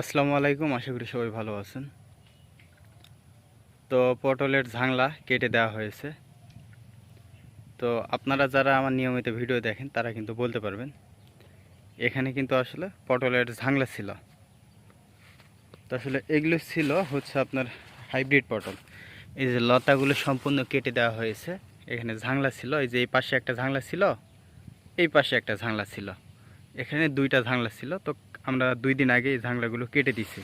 আসসালামু আলাইকুম, আশা করি সবাই ভালো আছেন। তো পটলের ঝাংলা কেটে দেওয়া হয়েছে। তো আপনারা যারা আমার নিয়মিত ভিডিও দেখেন, তারা কিন্তু বলতে পারবেন, এখানে কিন্তু আসলে পটলের ঝাংলা ছিল। তো আসলে এগুলো ছিল হচ্ছে আপনার হাইব্রিড পটল। এই যে লতাগুলো সম্পূর্ণ কেটে দেওয়া হয়েছে, এখানে ঝাংলা ছিল। এই যে এই পাশে একটা ঝাংলা ছিল, এই পাশে একটা ঝাংলা ছিল। এখানে দুইটা ঝাংলা ছিল। তো আমরা দুই দিন আগে এই ঝাংলাগুলো কেটে দিছি।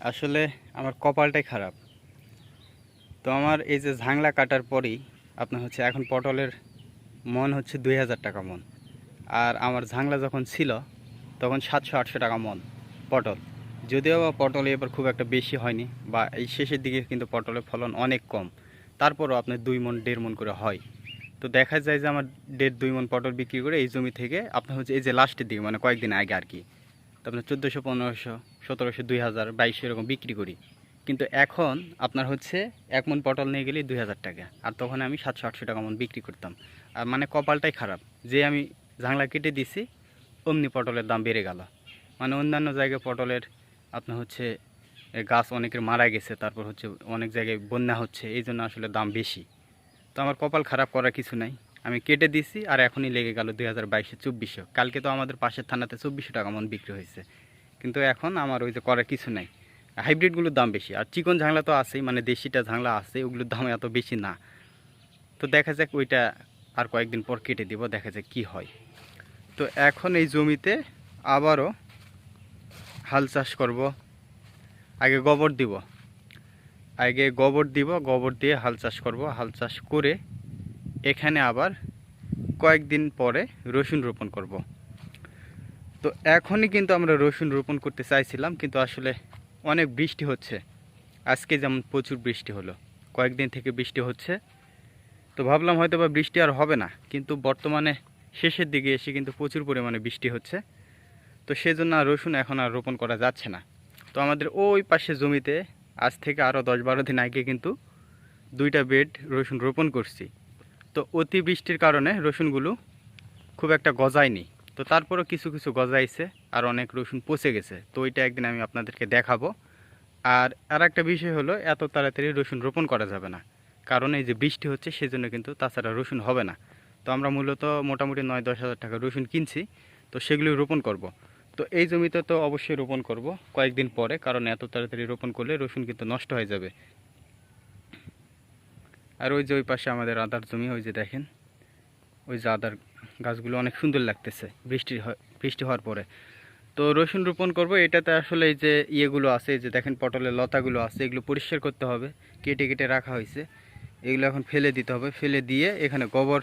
আসলে আমার কপালটাই খারাপ। তো আমার এই যে ঝাংলা কাটার পরেই আপনার হচ্ছে এখন পটলের মন হচ্ছে দুই হাজার টাকা মন। আর আমার ঝাংলা যখন ছিল, তখন সাতশো, আটশো টাকা মন পটল। যদিও বা পটল এবার খুব একটা বেশি হয়নি, বা এই শেষের দিকে কিন্তু পটলের ফলন অনেক কম। তারপরও আপনার দুই মন, দেড় মন করে হয়। তো দেখা যায় যে আমার দেড়, দুই মন পটল বিক্রি করে এই জমি থেকে আপনার হচ্ছে এই যে লাস্টের দিকে মানে কয়েকদিন আগে আর কি আপনার চোদ্দোশো, পনেরোশো, সতেরোশো দুই হাজার বাইশশো এরকম বিক্রি করি। কিন্তু এখন আপনার হচ্ছে এক মন পটল নিয়ে গেলেই দুই হাজার টাকা। আর তখন আমি সাতশো, আটশো টাকা মন বিক্রি করতাম। আর মানে কপালটাই খারাপ। যে আমি ঝাংলা কেটে দিছি, অমনি পটলের দাম বেড়ে গেল। মানে অন্যান্য জায়গায় পটলের আপনার হচ্ছে গাছ অনেকের মারা গেছে, তারপর হচ্ছে অনেক জায়গায় বন্যা হচ্ছে, এই জন্য আসলে দাম বেশি। তো আমার কপাল খারাপ করার কিছু নাই। আমি কেটে দিছি আর এখনই লেগে গেল দুই হাজার বাইশে চব্বিশশো কালকে তো আমাদের পাশের থানাতে চব্বিশশো টাকা মন বিক্রি হয়েছে। কিন্তু এখন আমার ওই যে করার কিছু নাই। হাইব্রিডগুলোর দাম বেশি। আর চিকন ঝাংলা তো আছেই মানে দেশিটা ঝাংলা আছে, ওগুলোর দাম এত বেশি না। তো দেখা যাক ওইটা আর কয়েকদিন পর কেটে দিব, দেখা যাক কি হয়। তো এখন এই জমিতে আবারও হাল চাষ করব। আগে গোবর দিব। আগে গোবর দিব, গোবর দিয়ে হাল চাষ করব। হাল চাষ করে এখানে আবার কয়েকদিন পরে রসুন রোপণ করব। তো এখনই কিন্তু আমরা রসুন রোপণ করতে চাইছিলাম, কিন্তু আসলে অনেক বৃষ্টি হচ্ছে। আজকে যেমন প্রচুর বৃষ্টি হলো, কয়েকদিন থেকে বৃষ্টি হচ্ছে। তো ভাবলাম হয়তো বা বৃষ্টি আর হবে না, কিন্তু বর্তমানে শেষের দিকে এসে কিন্তু প্রচুর পরিমাণে বৃষ্টি হচ্ছে। তো সেজন্য আর রসুন এখন আর রোপণ করা যাচ্ছে না। তো আমাদের ওই পাশে জমিতে আজ থেকে আরও দশ বারো দিন আগে কিন্তু দুইটা বেড রসুন রোপণ করছি। তো অতি বৃষ্টির কারণে রসুনগুলো খুব একটা গজায়নি। তো তারপরও কিছু কিছু গজাইছে আর অনেক রসুন পচে গেছে। তো ওইটা একদিন আমি আপনাদেরকে দেখাবো। আর আর একটা বিষয় হলো, এত তাড়াতাড়ি রসুন রোপণ করা যাবে না। কারণ এই যে বৃষ্টি হচ্ছে, সেজন্য কিন্তু তাছাড়া রসুন হবে না। তো আমরা মূলত মোটামুটি নয় দশ হাজার টাকা রসুন কিনছি, তো সেগুলি রোপণ করব। তো এই জমিতে তো অবশ্যই রোপণ করব কয়েকদিন পরে, কারণ এত তাড়াতাড়ি রোপণ করলে রসুন কিন্তু নষ্ট হয়ে যাবে। আর ওই যে ওই পাশে আমাদের আদার জমি, ওই যে দেখেন, ওই যে আদার গাছগুলো অনেক সুন্দর লাগতেছে বৃষ্টি বৃষ্টি হওয়ার পরে। তো রসুন রোপণ করব, এটাতে আসলে এই যে ইয়েগুলো আছে, এই যে দেখেন পটলের লতাগুলো আছে, এগুলো পরিষ্কার করতে হবে, কেটে কেটে রাখা হয়েছে। এগুলো এখন ফেলে দিতে হবে, ফেলে দিয়ে এখানে গোবর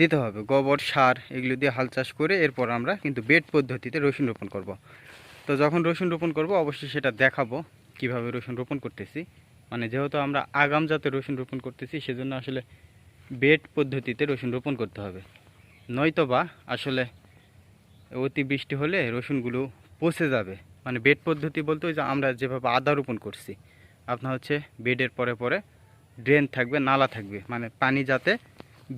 দিতে হবে। গোবর, সার এগুলো দিয়ে হাল চাষ করে এরপর আমরা কিন্তু বেড পদ্ধতিতে রসুন রোপণ করব। তো যখন রসুন রোপণ করব, অবশ্যই সেটা দেখাবো, কীভাবে রসুন রোপণ করতেছি। মানে যেহেতু আমরা আগাম জাতে রসুন রোপণ করতেছি, সেজন্য আসলে বেড পদ্ধতিতে রসুন রোপণ করতে হবে। নয়তো বা আসলে অতি বৃষ্টি হলে রসুনগুলো পচে যাবে। মানে বেড পদ্ধতি বলতে ওই যে আমরা যেভাবে আদা রোপণ করছি, আপনার হচ্ছে বেডের পরে পরে ড্রেন থাকবে, নালা থাকবে। মানে পানি যাতে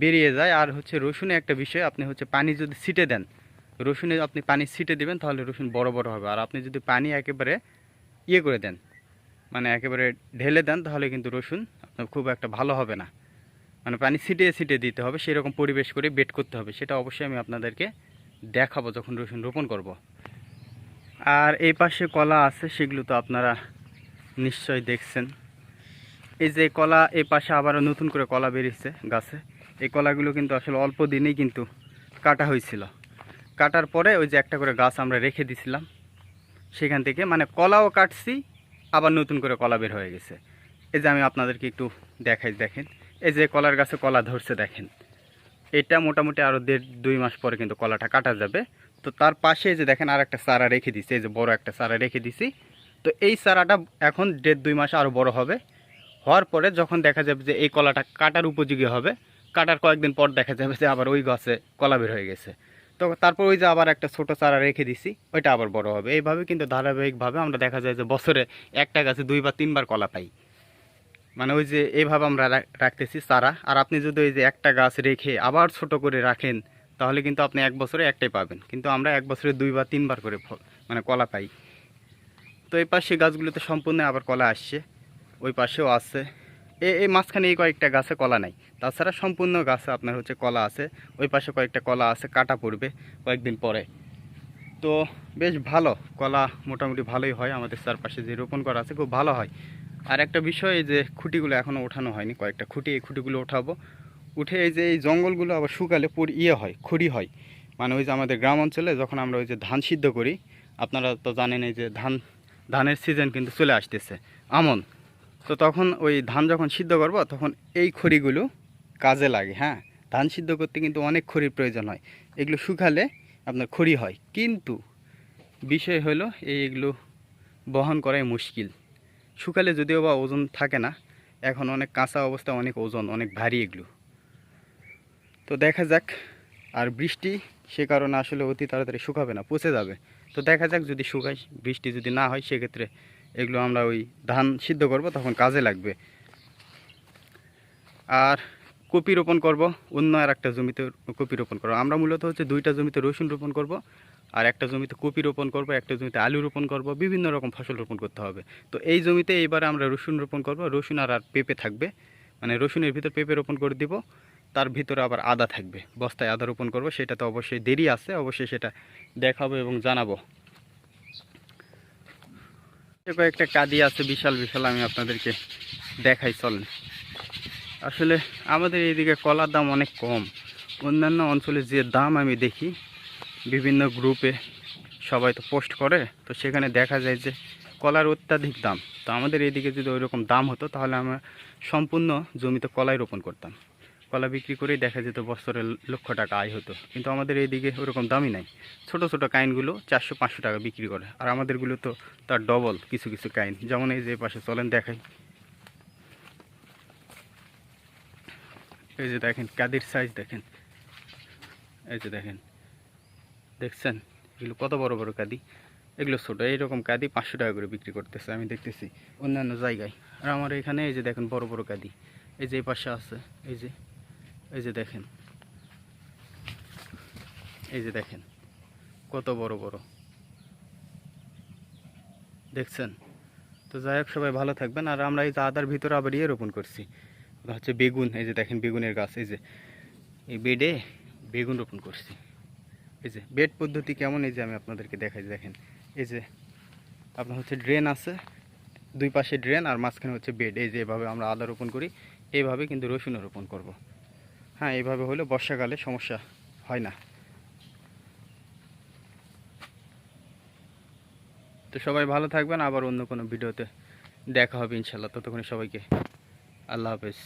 বেরিয়ে যায়। আর হচ্ছে রসুনে একটা বিষয়, আপনি হচ্ছে পানি যদি ছিটে দেন, রসুনে আপনি পানি ছিটে দেবেন, তাহলে রসুন বড় বড় হবে। আর আপনি যদি পানি একেবারে ইয়ে করে দেন মানে একেবারে ঢেলে দেন, তাহলে কিন্তু রসুন আপনার খুব একটা ভালো হবে না। মানে পানি ছিটিয়ে ছিটিয়ে দিতে হবে, সেরকম পরিবেশ করে বেড করতে হবে, সেটা অবশ্যই আমি আপনাদেরকে দেখাবো যখন রসুন রোপণ করব। আর এই পাশে কলা আছে, সেগুলো তো আপনারা নিশ্চয় দেখছেন। এই যে কলা, এই পাশে আবারও নতুন করে কলা বেরিয়েছে গাছে। এই কলাগুলো কিন্তু আসলে অল্প দিনেই কিন্তু কাটা হয়েছিল। কাটার পরে ওই যে একটা করে গাছ আমরা রেখে দিছিলাম, সেখান থেকে মানে কলাও কাটছি আবার নতুন করে কলা বের হয়ে গেছে। এই যে আমি আপনাদেরকে একটু দেখাই, দেখেন। এই যে কলার গাছে কলা ধরছে, দেখেন। এটা মোটামুটি আরও দেড়, দুই মাস পরে কিন্তু কলাটা কাটা যাবে। তো তার পাশে যে দেখেন আর একটা চারা রেখে দিছি, এই যে বড় একটা চারা রেখে দিছি। তো এই চারাটা এখন দেড়, দুই মাস আরও বড় হবে। হওয়ার পরে যখন দেখা যাবে যে এই কলাটা কাটার উপযোগী হবে, কাটার কয়েকদিন পর দেখা যাবে যে আবার ওই গাছে কলা বের হয়ে গেছে। তো তারপর ওই যে আবার একটা ছোট চারা রেখে দিছি, ওইটা আবার বড় হবে। এইভাবে কিন্তু ধারাবাহিকভাবে আমরা দেখা যায় যে বছরে একটা গাছে দুই বা তিনবার কলা পাই। মানে ওই যে এইভাবে আমরা রাখতেছি চারা। আর আপনি যদি ওই যে একটা গাছ রেখে আবার ছোট করে রাখেন, তাহলে কিন্তু আপনি এক বছরে একটাই পাবেন। কিন্তু আমরা এক বছরে দুই বা তিনবার করে ফল মানে কলা পাই। তো এই পাশে গাছগুলোতে সম্পূর্ণ আবার কলা আসছে, ওই পাশেও আছে। এই মাঝখানে এই কয়েকটা গাছে কলা নাই। তাছাড়া সম্পূর্ণ গাছে আপনার হচ্ছে কলা আছে। ওই পাশে কয়েকটা কলা আছে, কাটা পড়বে কয়েকদিন পরে। তো বেশ ভালো, কলা মোটামুটি ভালোই হয়। আমাদের চারপাশে যে রোপণ করা আছে খুব ভালো হয়। আর একটা বিষয় যে খুঁটিগুলো এখনও ওঠানো হয়নি, কয়েকটা খুঁটি, এই খুঁটিগুলো ওঠাবো। উঠে এই যে এই জঙ্গলগুলো আবার শুকালে পর ইয়ে হয় খড়ি হয়। মানে ওই যে আমাদের গ্রাম অঞ্চলে যখন আমরা ওই যে ধান সিদ্ধ করি, আপনারা তো জানেন এই যে ধান, ধানের সিজন কিন্তু চলে আসতেছে। আমন তো তখন ওই ধান যখন সিদ্ধ করব, তখন এই খড়িগুলো কাজে লাগে হ্যাঁ? ধান সিদ্ধ করতে কিন্তু অনেক খড়ির প্রয়োজন হয়। এগুলো শুকালে আপনার খড়ি হয়। কিন্তু বিষয় হলো এই এগুলো বহন করাই মুশকিল। শুকালে যদিও বা ওজন থাকে না, এখন অনেক কাঁচা অবস্থা, অনেক ওজন, অনেক ভারী এগুলো। তো দেখা যাক, আর বৃষ্টি সে কারণে আসলে অতি তাড়াতাড়ি শুকাবে না, পচে যাবে। তো দেখা যাক যদি শুকায়, বৃষ্টি যদি না হয়, সেক্ষেত্রে এগুলো আমরা ওই ধান সিদ্ধ করব, তখন কাজে লাগবে। আর কপি রোপণ করব, অন্য আর একটা জমিতে কপি রোপণ করব। আমরা মূলত হচ্ছে দুইটা জমিতে রসুন রোপণ করব, আর একটা জমিতে কপি রোপণ করব, একটা জমিতে আলু রোপণ করব, বিভিন্ন রকম ফসল রোপণ করতে হবে। তো এই জমিতে এইবারে আমরা রসুন রোপণ করব, রসুন আর আর পেঁপে থাকবে। মানে রসুনের ভিতর পেঁপে রোপণ করে দিব, তার ভিতরে আবার আদা থাকবে। বস্তায় আদা রোপণ করব সেটা তো অবশ্যই দেরি আছে, অবশ্যই সেটা দেখাবো এবং জানাব। কয়েকটা কাদি আছে, বিশাল বিশাল, আমি আপনাদেরকে দেখাই, চলেন। আসলে আমাদের এইদিকে কলার দাম অনেক কম। অন্যান্য অঞ্চলে যে দাম আমি দেখি, বিভিন্ন গ্রুপে সবাই তো পোস্ট করে, তো সেখানে দেখা যায় যে কলার অত্যাধিক দাম। তো আমাদের এইদিকে যদি ওইরকম দাম হতো, তাহলে আমরা সম্পূর্ণ জমিতে কলাই রোপণ করতাম। কলা বিক্রি করেই দেখা যেত বছরে লক্ষ টাকা আয় হতো। কিন্তু আমাদের এইদিকে ওরকম দামই নাই। ছোট ছোট কাইনগুলো চারশো পাঁচশো টাকা বিক্রি করে। আর আমাদেরগুলো তো তার ডবল কিছু কিছু কাইন। যেমন এই যে পাশে চলেন, দেখাই। এই যে দেখেন, কাদির সাইজ দেখেন। এই যে দেখেন, দেখছেন? এগুলো কত বড় বড় কাদি? এগুলো ছোটো, এইরকম কাদি পাঁচশো টাকা করে বিক্রি করতেছে, আমি দেখতেছি অন্যান্য জায়গায়। আর আমার এখানে এই যে দেখেন, বড় বড় কাদি। এই যে পাশে আছে, এই যে এই যে দেখেন। এই যে দেখেন, কত বড় বড়। দেখছেন? তো যাই হোক, সবাই ভালো থাকবেন। আর আমরা এই যে আদার ভিতরে আবার ইয়ে রোপণ করছি। হচ্ছে বেগুন, এই যে দেখেন বেগুনের গাছ, এই যে। এই বেডে বেগুন রোপণ করছি। এই যে, বেড পদ্ধতি কেমন? এই যে আমি আপনাদেরকে দেখাই দেখেন। এই যে, আপনার হচ্ছে ড্রেন আছে, দুই পাশে ড্রেন আর মাঝখানে হচ্ছে বেড। এই যে এভাবে আমরা আদা রোপণ করি, এইভাবে কিন্তু রসুনও রোপণ করব। হ্যাঁ এইভাবে হলে বর্ষাকালে সমস্যা হয় না। তো সবাই ভালো থাকবেন, আবার অন্য কোনো ভিডিওতে দেখা হবে ইনশাল্লাহ। ততক্ষণে সবাইকে আল্লাহ হাফেজ।